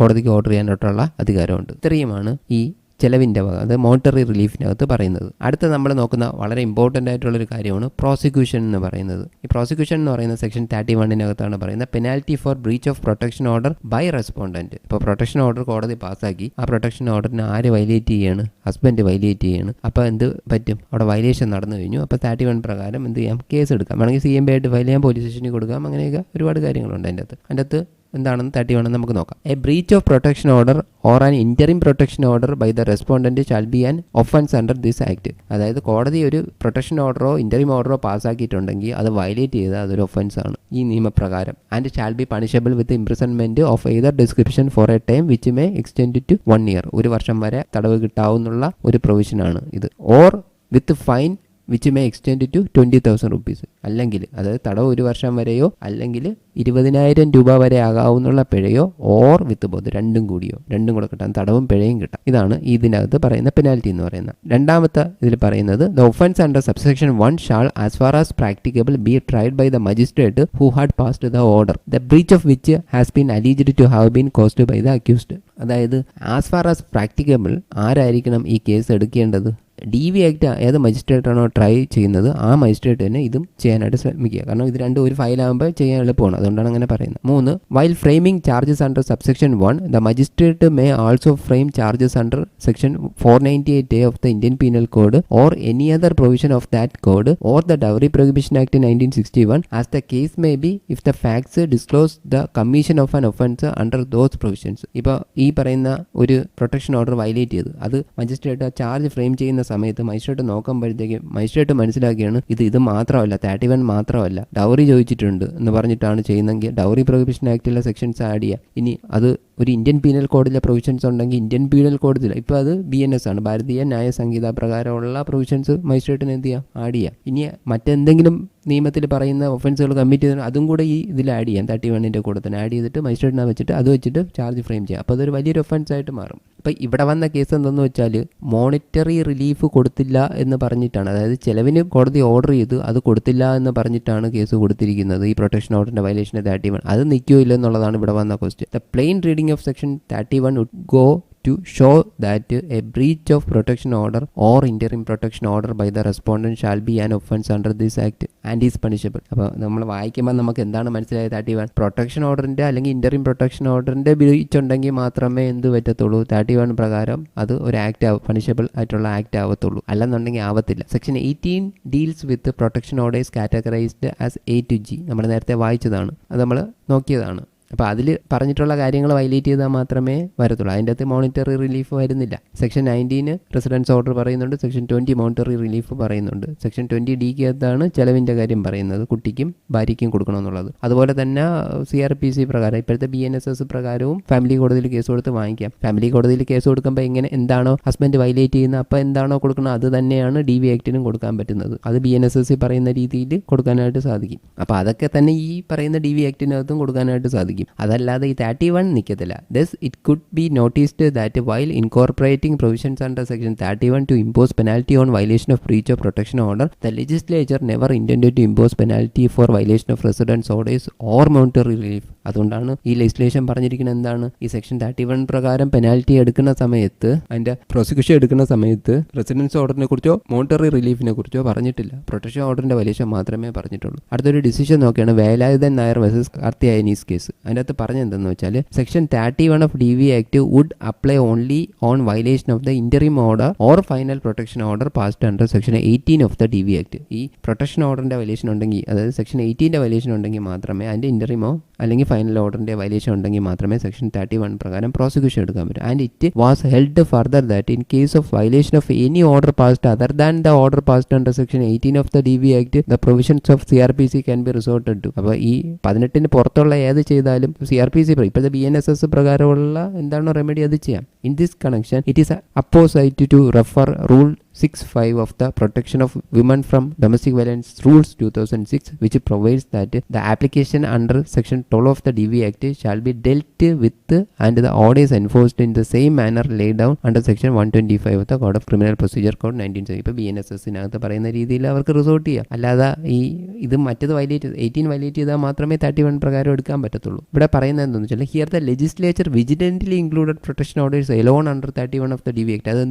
കോടതിക്ക് ഓർഡർ ചെയ്യാനായിട്ടുള്ള അധികാരമുണ്ട്. ഇത്രയുമാണ് ഈ ചെലവിന്റെ വക അത് മോണിറ്ററി റിലീഫിനകത്ത് പറയുന്നത്. അടുത്ത നമ്മൾ നോക്കുന്ന വളരെ ഇമ്പോർട്ടന്റ് ആയിട്ടുള്ളൊരു കാര്യമാണ് പ്രോസിക്യൂഷൻ എന്ന് പറയുന്നത്. ഈ പ്രോസിക്യൂഷൻ എന്ന് പറയുന്ന സെക്ഷൻ തേർട്ടി വണ്ണിനകത്താണ് പറയുന്നത്. Penalty for breach of protection order by respondent ഇപ്പോൾ പ്രൊട്ടക്ഷൻ ഓർഡർ കോടതി പാസ്സാക്കി. ആ പ്രൊട്ടക്ഷൻ ഓർഡറിന് ആര് വയലേറ്റ് ചെയ്യാണ്? ഹസ്ബൻഡ് വയലേറ്റ് ചെയ്യാണ്. അപ്പോൾ എന്ത് പറ്റും? അവിടെ വയലേഷൻ നടന്നു കഴിഞ്ഞു. അപ്പോൾ തേർട്ടി വൺ പ്രകാരം എന്ത് ചെയ്യാം? കേസ് എടുക്കാം. വേണമെങ്കിൽ സി എം ബി ആയിട്ട് ഫയൽ ചെയ്യാം പോലീസ് സ്റ്റേഷനിൽ കൊടുക്കാം. അങ്ങനെയൊക്കെ ഒരുപാട് കാര്യങ്ങളുണ്ട് അതിന്റെ അകത്ത്. അതിന്റെ അകത്ത് എന്താണെന്ന് തേർട്ടി വൺ നമുക്ക് നോക്കാം. A breach of protection order or an interim protection order by the respondent shall be an offence under this act അതായത് കോടതി ഒരു പ്രൊട്ടക്ഷൻ ഓർഡറോ ഇന്ററിം ഓർഡറോ പാസ്സാക്കിയിട്ടുണ്ടെങ്കിൽ അത് വയലേറ്റ് ചെയ്താൽ അതൊരു ഒഫൻസ് ആണ് ഈ നിയമപ്രകാരം. And shall be punishable with imprisonment of either description for a time which may extend to one year ഒരു വർഷം വരെ തടവ് കിട്ടാവുന്നുള്ള ഒരു പ്രൊവിഷനാണ് ഇത്. Or with fine which may extend to twenty thousand rupees അല്ലെങ്കിൽ അതായത് തടവ് ഒരു വർഷം വരെയോ അല്ലെങ്കിൽ ഇരുപതിനായിരം രൂപ വരെ ആകാവുന്നുള്ള പിഴയോ ഓർ വിത്ത് ബോധ് രണ്ടും കൂടിയോ. രണ്ടും കൂടെ കിട്ടാൻ തടവും പിഴയും കിട്ടാം. ഇതാണ് ഇതിനകത്ത് പറയുന്ന പെനാൽറ്റി എന്ന് പറയുന്നത്. രണ്ടാമത്തെ ഇതിൽ പറയുന്നത് the offence under subsection one shall as far as practicable be tried by the magistrate who had passed the order the breach of which has been alleged to have been caused by the accused അതായത് ആസ് ഫാർ ആസ് പ്രാക്ടിക്കബിൾ ആരായിരിക്കണം ഈ കേസ് എടുക്കേണ്ടത്? ഡി വി ആക്ട് ഏത് മജിസ്ട്രേറ്റ് ആണോ ട്രൈ ചെയ്യുന്നത് ആ മജിസ്ട്രേറ്റ് തന്നെ ഇതും ചെയ്യാനായിട്ട് ശ്രമിക്കുക. കാരണം ഇത് രണ്ടും ഒരു ഫയലാകുമ്പോൾ ചെയ്യാൻ എളുപ്പമാണ്. അതുകൊണ്ടാണ് അങ്ങനെ പറയുന്നത്. മൂന്ന് while framing charges under subsection one the magistrate may also frame charges under section four ninety eight A of the Indian penal code or any other provision of that code or the dowry prohibition act nineteen sixty one as the case may be if the facts disclose the commission of an offence under those provisions ഇപ്പോൾ ഈ പറയുന്ന ഒരു പ്രൊട്ടക്ഷൻ ഓർഡർ വയലേറ്റ് ചെയ്ത്. അത് മജിസ്ട്രേറ്റ് ചാർജ് ഫ്രെയിം ചെയ്യുന്ന സമയത്ത് മജിസ്ട്രേറ്റ് നോക്കുമ്പോഴത്തേക്ക് മജിസ്ട്രേറ്റ് മനസ്സിലാക്കിയാണ് ഇത് ഇത് മാത്രമല്ല തേർട്ടി വൺ മാത്രമല്ല. ഡൗറി ചോദിച്ചിട്ടുണ്ട് എന്ന് പറഞ്ഞിട്ടാണ് ചെയ്യുന്നതെങ്കിൽ ഡൗറി പ്രൊഹിബിഷൻ ആക്ടിലെ സെക്ഷൻസ് ആഡ് ചെയ്യുക. ഇനി അത് ഒരു ഇന്ത്യൻ പീനൽ കോഡിലെ പ്രൊവിഷൻസ് ഉണ്ടെങ്കിൽ ഇന്ത്യൻ പീനൽ കോഡിൽ ഇപ്പോൾ അത് ബി എൻ എസ് ആണ്. ഭാരതീയ ന്യായ സംഹിത പ്രകാരമുള്ള പ്രൊവിഷൻസ് മജിസ്ട്രേറ്റിന് എന്ത് ചെയ്യാം? ആഡ് ചെയ്യാം. ഇനി മറ്റെന്തെങ്കിലും നിയമത്തിൽ പറയുന്ന ഒഫൻസുകൾ കമ്മിറ്റ് ചെയ്ത് അതും കൂടെ ഈ ഇതിൽ ആഡ് ചെയ്യാം. തേർട്ടി വണ്ണിന്റെ കൂടെ തന്നെ ആഡ് ചെയ്തിട്ട് മജിസ്ട്രേറ്റിനെ വെച്ചിട്ട് അത് വെച്ചിട്ട് ചാർജ് ഫ്രെയിം ചെയ്യാം. അപ്പോൾ അതൊരു വലിയൊരു ഒഫൻസ് ആയിട്ട് മാറും. ഇപ്പം ഇവിടെ വന്ന കേസ് എന്തെന്ന് വെച്ചാൽ മോണിറ്ററി റിലീഫ് കൊടുത്തില്ല എന്ന് പറഞ്ഞിട്ടാണ്. അതായത് ചിലവിന് കോടതി ഓർഡർ ചെയ്തു അത് കൊടുത്തില്ല എന്ന് പറഞ്ഞിട്ടാണ് കേസ് കൊടുത്തിരിക്കുന്നത്. ഈ പ്രൊട്ടക്ഷൻ ഓർഡറിന്റെ വയലേഷൻ തേർട്ടി വൺ അത് നിൽക്കുകയോ ഇല്ലെന്നുള്ളതാണ് ഇവിടെ വന്ന question the plain reading of section thirty one would go to show that a breach of protection order or interim protection order by the respondent shall be an offense under this act and is punishable. അപ്പോൾ നമ്മൾ വായിക്കുമ്പോൾ നമുക്ക് എന്താണ് മനസ്സിലായത്? തേർട്ടി വൺ പ്രൊട്ടക്ഷൻ ഓർഡറിന്റെ അല്ലെങ്കിൽ ഇന്ററിം പ്രൊട്ടക്ഷൻ ഓർഡറിന്റെ ബ്രീച്ച് ഉണ്ടെങ്കിൽ മാത്രമേ എന്ത് പറ്റത്തുള്ളൂ? തേർട്ടി വൺ പ്രകാരം അത് ഒരു ആക്ട് ആവും പണിഷബിൾ ആയിട്ടുള്ള ആക്ട് ആവത്തുള്ളൂ. അല്ലെന്നുണ്ടെങ്കിൽ ആവത്തില്ല. Section eighteen deals with protection orders categorized as A to G നമ്മൾ നേരത്തെ വായിച്ചതാണ്. അത് നമ്മൾ നോക്കിയതാണ്. അപ്പോൾ അതിൽ പറഞ്ഞിട്ടുള്ള കാര്യങ്ങൾ വയലേറ്റ് ചെയ്താൽ മാത്രമേ വരത്തുള്ളൂ. അതിന്റെ അകത്ത് മോണിറ്ററി റിലീഫ് വരുന്നില്ല. സെക്ഷൻ നയന്റീന് റെസിഡൻസ് ഓർഡർ പറയുന്നുണ്ട്. സെക്ഷൻ ട്വന്റി മോണിറ്ററി റിലീഫ് പറയുന്നുണ്ട്. സെക്ഷൻ ട്വന്റി ഡിക്ക് അകത്താണ് ചെലവിന്റെ കാര്യം പറയുന്നത്. കുട്ടിക്കും ഭാര്യയ്ക്കും കൊടുക്കണമെന്നുള്ളത്. അതുപോലെ തന്നെ സി ആർ പി സി പ്രകാരം ഇപ്പോഴത്തെ ബി എൻ എസ് എസ് പ്രകാരവും ഫാമിലി കോടതിയിൽ കേസ് കൊടുത്ത് വാങ്ങിക്കാം. ഫാമിലി കോടതിയിൽ കേസ് കൊടുക്കുമ്പോൾ എങ്ങനെ എന്താണോ ഹസ്ബൻഡ് വയലേറ്റ് ചെയ്യുന്നത് അപ്പോൾ എന്താണോ കൊടുക്കുന്നത് അത് തന്നെയാണ് ഡി വി ആക്ടിനും കൊടുക്കാൻ പറ്റുന്നത്. അത് ബി എൻ എസ് എസ് പറയുന്ന രീതിയിൽ കൊടുക്കാനായിട്ട് സാധിക്കും. അപ്പോൾ അതൊക്കെ തന്നെ ഈ പറയുന്ന ഡി വി ആക്ടിനകത്തും കൊടുക്കാനായിട്ട് സാധിക്കും. അതല്ലാതെ ഈ തേർട്ടി വൺ നിൽക്കത്തില്ല thus it could be noticed that while incorporating provisions under section thirty one to impose penalty on violation of breach of protection order the legislature never intend to impose penalty for violation of residence orders or monetary relief അതുകൊണ്ടാണ് ഈ ലെജിസ്ലേഷൻ പറഞ്ഞിരിക്കുന്നത് എന്താണ്? ഈ സെക്ഷൻ തേർട്ടി വൺ പ്രകാരം പെനാൽറ്റി എടുക്കുന്ന സമയത്ത് അതിന്റെ പ്രോസിക്യൂഷൻ എടുക്കുന്ന സമയത്ത് റെസിഡൻസ് ഓർഡറിനെ കുറിച്ചോ മോണിറ്ററി റിലീഫിനെ കുറിച്ചോ പറഞ്ഞിട്ടില്ല. പ്രൊട്ടക്ഷൻ ഓർഡറിന്റെ വലിയ മാത്രമേ പറഞ്ഞിട്ടുള്ളൂ. അടുത്തൊരു ഡിസിഷൻ നോക്കിയാണ് വേലായുധൻ നായർ വേഴ്സസ് കാർത്തി അയനീസ് കേസ് അതിന്റെ അകത്ത് പറഞ്ഞെന്തെന്ന് വെച്ചാൽ section thirty one of D V act would apply only on violation of the interim order or final protection order passed under section eighteen of the D V act ഈ പ്രൊട്ടക്ഷൻ ഓർഡറിന്റെ വയലേഷൻ ഉണ്ടെങ്കിൽ അതായത് സെക്ഷൻ എയ്റ്റീന്റെ വയലേഷൻ ഉണ്ടെങ്കിൽ മാത്രമേ അതിന്റെ ഇന്ററിമോ അല്ലെങ്കിൽ ഫൈനൽ ഓർഡറിന്റെ വയലേഷൻ ഉണ്ടെങ്കിൽ മാത്രമേ സെക്ഷൻ തേർട്ടി വൺ പ്രകാരം പ്രോസിക്യൂഷൻ എടുക്കാൻ പറ്റൂ. And it was held further that in case of violation of any order passed other than the order passed under section eighteen of the D B act the provisions of C R P C can be resorted to അപ്പോൾ ഈ പതിനെട്ടിന് പുറത്തുള്ള ഏത് ചെയ്താലും സി ആർ പി സി ഇപ്പോഴത്തെ ബി എൻ എസ് എസ് പ്രകാരമുള്ള എന്താണോ റെമഡി അത് ചെയ്യാം. In this connection it is apposite to refer rule six five of the protection of women from domestic violence rules two thousand six which provides that the application under section twelve of the D V act shall be dealt with and the orders enforced in the same manner lay down under section one twenty five of the code of criminal procedure code nineteen seven ഇപ്പോൾ ബി എൻ എസ് എസിനകത്ത് പറയുന്ന രീതിയിൽ അവർക്ക് റിസോർട്ട് ചെയ്യാം. അല്ലാതെ ഈ ഇത് മറ്റത് വയലേറ്റ് എയ്റ്റീൻ വയലേറ്റ് ചെയ്താൽ മാത്രമേ തേർട്ടി വൺ പ്രകാരം എടുക്കാൻ പറ്റത്തുള്ളൂ. ഇവിടെ പറയുന്നത് എന്താണെന്ന് വെച്ചാൽ here the legislature vigilantly included protection orders alone under thirty one of the D V act അത്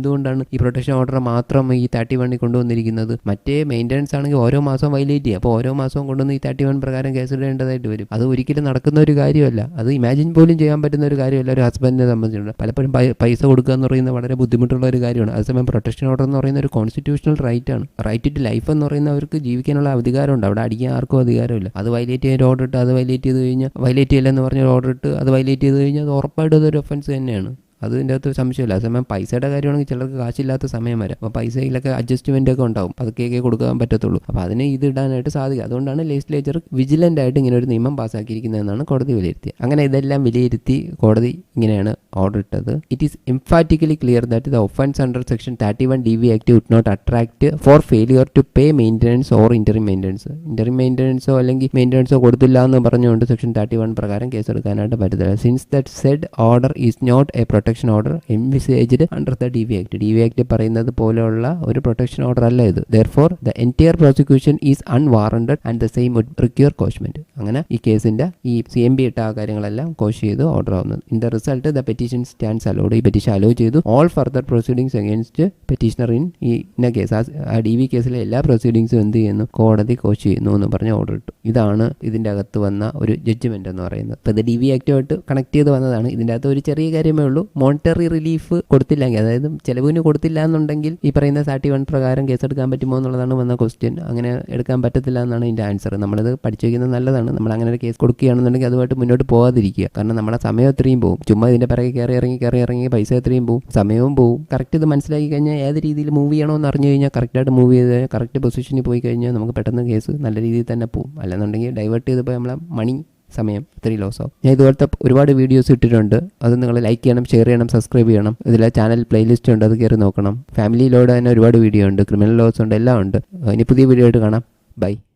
ഈ തേർട്ടി വണ്ണിൽ കൊണ്ടുവന്നിരിക്കുന്നത്. മറ്റേ മെയിന്റനൻസ് ആണെങ്കിൽ ഓരോ മാസവും വൈലേറ്റ് ചെയ്യും. അപ്പോൾ ഓരോ മാസവും കൊണ്ടുവന്ന് ഈ തേർട്ടി വൺ പ്രകാരം കേസ് ഇടേണ്ടതായിട്ട് വരും. അത് ഒരിക്കലും നടക്കുന്ന ഒരു കാര്യമല്ല. അത് ഇമാജിൻ പോലും ചെയ്യാൻ പറ്റുന്ന ഒരു കാര്യമല്ല ഒരു ഹസ്ബൻഡിനെ സംബന്ധിച്ചിട്ടുണ്ട് പലപ്പോഴും പൈസ കൊടുക്കുക എന്ന് പറയുന്നത് വളരെ ബുദ്ധിമുട്ടുള്ള ഒരു കാര്യമാണ്. അതേസമയം പ്രൊട്ടക്ഷൻ ഓർഡർ എന്ന് പറയുന്ന ഒരു കോൺസ്റ്റിറ്റ്യൂഷണൽ റൈറ്റ് ആണ്. റൈറ്റ് ടു ലൈഫ് എന്ന് പറയുന്ന അവർക്ക് ജീവിക്കാനുള്ള അധികാരമുണ്ട്. അവിടെ അടിക്കാൻ ആർക്കും അധികാരമില്ല. അത് വൈലേറ്റ് ചെയ്യാൻ ഓർഡർ ഇട്ട് അത് വയലേറ്റ് ചെയ്ത് കഴിഞ്ഞാൽ വയലേറ്റ് ചെയ്യില്ലെന്ന് പറഞ്ഞ ഓർഡർ ഇട്ട് അത് വൈലേറ്റ് ചെയ്ത് കഴിഞ്ഞാൽ അത് ഉറപ്പായിട്ടും അതൊരു ഒഫൻസ് തന്നെയാണ്. അതിന്റെ അകത്ത് സംശയമില്ല. അതേസമയം പൈസയുടെ കാര്യമാണെങ്കിൽ ചിലർക്ക് കാശില്ലാത്ത സമയം വരാം. അപ്പോൾ പൈസയിലൊക്കെ അഡ്ജസ്റ്റ്മെന്റ് ഒക്കെ ഉണ്ടാവും അതൊക്കെ കൊടുക്കാൻ പറ്റത്തുള്ളൂ. അപ്പോൾ അതിന് ഇത് ഇടാനായിട്ട് സാധിക്കും. അതുകൊണ്ടാണ് ലെജിസ്ലേച്ചർ വിജിലന്റ് ആയിട്ട് ഇങ്ങനെ ഒരു നിയമം പാസ്സാക്കിയിരിക്കുന്നതെന്നാണ് കോടതി വിലയിരുത്തിയത്. അങ്ങനെ ഇതെല്ലാം വിലയിരുത്തി കോടതി ഇങ്ങനെയാണ് ഓർഡർ ഇട്ടത്. It is emphatically clear that the offence under section thirty one D V act would not attract for failure to pay maintenance or interim maintenance interim മെയിന്റനൻസോ അല്ലെങ്കിൽ മെയിന്റനൻസോ കൊടുത്തില്ല എന്ന് പറഞ്ഞുകൊണ്ട് സെക്ഷൻ തേർട്ടി വൺ പ്രകാരം കേസെടുക്കാനായിട്ട് പറ്റത്തില്ല. Since that said order is not a protection order envisaged under the D V act D V act പറയുന്നത് പോലെയുള്ള ഒരു പ്രൊട്ടക്ഷൻ ഓർഡർ അല്ല ഇത്. Therefore the entire prosecution is unwarranted and the same would require quashment അങ്ങനെ ഈ കേസിന്റെ ഈ സി എം ബി ഇട്ട ആ കാര്യങ്ങളെല്ലാം കോഷ് ചെയ്ത് ഓർഡർ ആവുന്നത്. In the result the petition stands allowed ഈ പെറ്റീഷൻ അലോ ചെയ്തു. All further proceedings against petitioner in ഈ ഇന്ന കേസ് ആ ഡി വി കേസിലെ എല്ലാ പ്രൊസീഡിങ്സും എന്ത് ചെയ്യുന്നു? കോടതി കോച്ച് ചെയ്യുന്നു എന്ന് പറഞ്ഞ് ഓർഡർ ഇട്ടു. ഇതാണ് ഇതിന്റെ അകത്ത് വന്ന ഒരു ജഡ്ജ്മെന്റ് എന്ന് പറയുന്നത്. അപ്പോൾ ഇത് ഡി വി ആക്റ്റുമായിട്ട് കണക്ട് ചെയ്ത് വന്നതാണ്. ഇതിന്റെ അകത്ത് ഒരു ചെറിയ കാര്യമേ ഉള്ളൂ. മോണിറ്ററി റിലീഫ് കൊടുത്തില്ലെങ്കിൽ അതായത് ചെലവിന് കൊടുത്തില്ല എന്നുണ്ടെങ്കിൽ ഈ പറയുന്ന സാർട്ടി വൺ പ്രകാരം കേസെടുക്കാൻ പറ്റുമോ എന്നുള്ളതാണ് വന്ന ക്വസ്റ്റ്യൻ അങ്ങനെ എടുക്കാൻ പറ്റത്തില്ല എന്നാണ് ഇതിന്റെ ആൻസർ നമ്മളിത് പഠിച്ചു വയ്ക്കുന്നത് നല്ലതാണ്. നമ്മൾ അങ്ങനെ ഒരു കേസ് കൊടുക്കുകയാണെന്നുണ്ടെങ്കിൽ അതുമായിട്ട് മുന്നോട്ട് പോകാതിരിക്കുക. കാരണം നമ്മുടെ സമയം എത്രയും പോകും ചുമ്മാ ഇതിന്റെ പിറകെ കയറി ഇറങ്ങി കയറി ഇറങ്ങി പൈസ എത്രയും പോകും സമയവും പോകും കറക്റ്റ് ഇത് മനസ്സിലാക്കി കഴിഞ്ഞാൽ ഏത് രീതിയിൽ മൂവ് ചെയ്യണമെന്ന് അറിഞ്ഞു കഴിഞ്ഞാൽ കറക്റ്റായിട്ട് മൂവ് ചെയ്ത് കറക്റ്റ് പൊസിഷനിൽ പോയി കഴിഞ്ഞാൽ നമുക്ക് പെട്ടെന്ന് കേസ് നല്ല രീതിയിൽ തന്നെ പോകും അല്ലെന്നുണ്ടെങ്കിൽ ഡൈവേർട്ട് ചെയ്തപ്പോൾ നമ്മളെ മണി സമയം ഇത്രയും ലോസ് ആവും. ഞാൻ ഇതുപോലത്തെ ഒരുപാട് വീഡിയോസ് ഇട്ടിട്ടുണ്ട്. അത് നിങ്ങൾ ലൈക്ക് ചെയ്യണം ഷെയർ ചെയ്യണം സബ്സ്ക്രൈബ് ചെയ്യണം. ഇതിൽ ചാനൽ പ്ലേലിസ്റ്റ് ഉണ്ട് അത് കയറി നോക്കണം. ഫാമിലി ലോഡ് തന്നെ ഒരുപാട് വീഡിയോ ഉണ്ട് ക്രിമിനൽ ലോസ് ഉണ്ട് എല്ലാം ഉണ്ട്. ഇനി പുതിയ വീഡിയോ ആയിട്ട് കാണാം. ബൈ